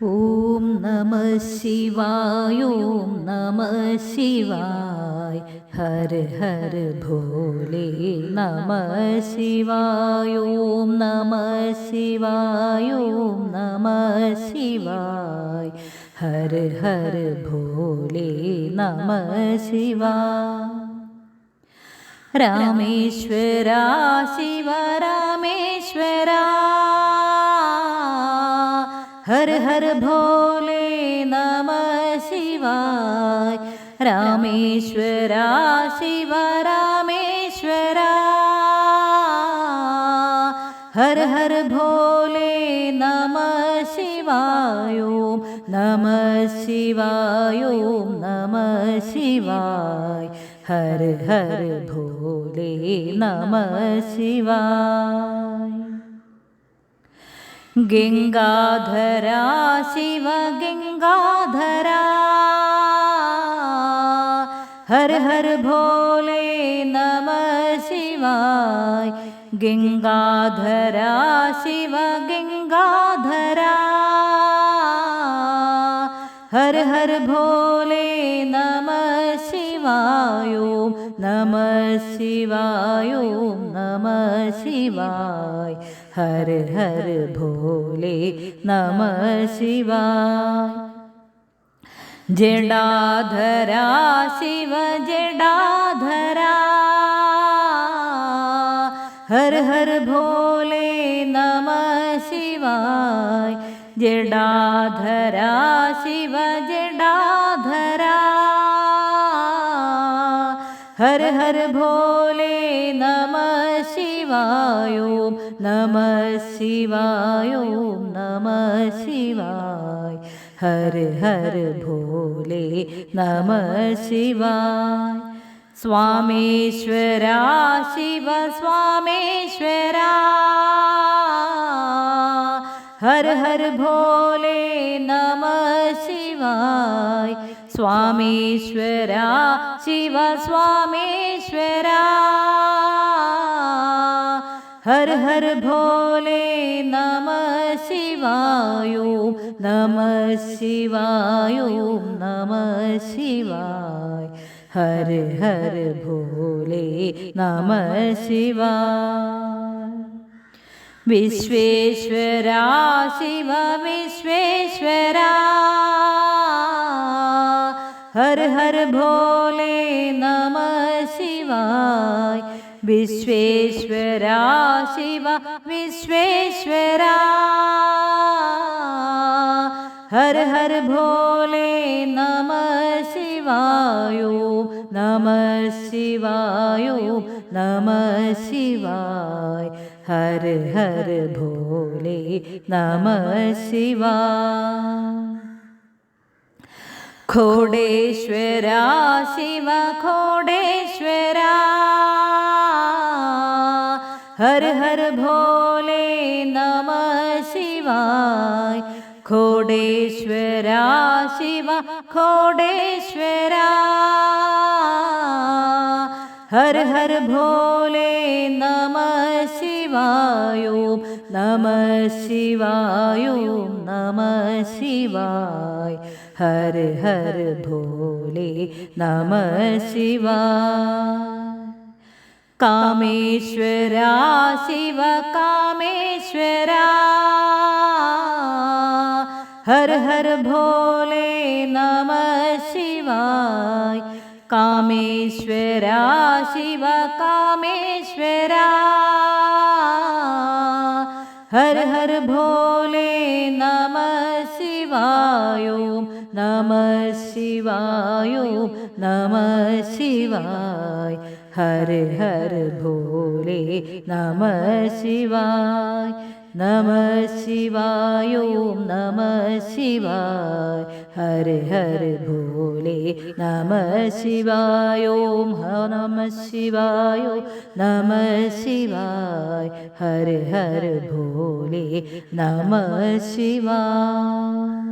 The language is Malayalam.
ഓം നമ ശിവായ ഓം നമ ശിവായ. ഹര ഹര ഭോലെ നമ ശിവായ ഓം നമ ശിവായ ഓം നമ ശിവായ. ഹര ഹര ഭോലെ നമ ശിവായ രാമേശ്വര ശിവ രാമേശ്വര ഹര ഹര ഭോലെ നമ ശിവായ രാമേശ്വര ശിവ രാമേശ്വര ഹര ഹര ഭോലെ നമ ശിവായോം നമ ശിവായോം നമ ശിവായ ഹര ഹര ഭോലെ നമ ശിവായ ഗംഗാധരാ ശിവ ഗംഗാധരാ. ഹര ഹര ഭോലേ നമ ശിവായ. ഗംഗാധരാ ശിവ ഗംഗാധരാ. ഹര ഹര ഭോലേ നമ ശിവായോം നമ ശിവായോം നമ ശിവായ. ഹര ഹര ഭോലെ നമ ശിവായ. ജഡാധരാ ശിവ ജഡാധരാ. ഹര ഹര ഭോലെ നമ ശിവായ. ജഡാധരാ ശിവ ജഡാധരാ ഹര नमः ഭോലെ നമ ശിവായോം നമ ശിവായോം നമ ശിവായ ഹര ഹര ഭോലെ നമ ശിവായ സ്വാമേശ്വര ശിവ സ്വാമേശ്വര ഹര ഹര ഭോലെ നമ ശിവായ സ്വാമേശ്വര ശിവ സ്വാമേശ്വര ഹര ഹര ഭോലെ നമ ശിവായോം നമ ശിവായോം നമ ശിവായ ഹര ഹര ഭോലെ നമ ശിവായ विश्वेश्वरा शिव विश्वेश्वरा। हर हर भोले नमः शिवाय। विश्वेश्वरा शिव विश्वेश्वरा। हर हर भोले नमः शिवायो नमः शिवायो। നമ ശിവായ. ഹര ഹര ഭോലെ നമ ശിവായ ഖോടേശ്വര ശിവ ഖോടേശ്വര ഹര ഹര ഭോലെ നമ ശിവായ. ഖോടേശ്വര ശിവ ഖോടേശ്വര ഹര ഹര ഭോലെ നമ ശിവായോം നമ ശിവായോം നമ ശിവായ ഹര ഹര ഭോലെ നമ ശിവായ കാമേശ്വര ശിവ കാമേശ്വര ഹര ഹര ഭോലെ നമ ശിവായ കാമേശ്വര ശിവ കാമേശ്വര. ഹര ഹര ഭോലെ നമ ശിവായോം നമ ശിവായോം നമ ശിവായ. ഹര ഹര ഭോലെ നമ ശിവായ. നമ ശിവായോം നമ ശിവായ. ഹര ഹര ഭോലെ. നമ ശിവായോം നമ ശിവായോ നമ ശിവായ. ഹര ഹര ഭോലെ. നമ ശിവായ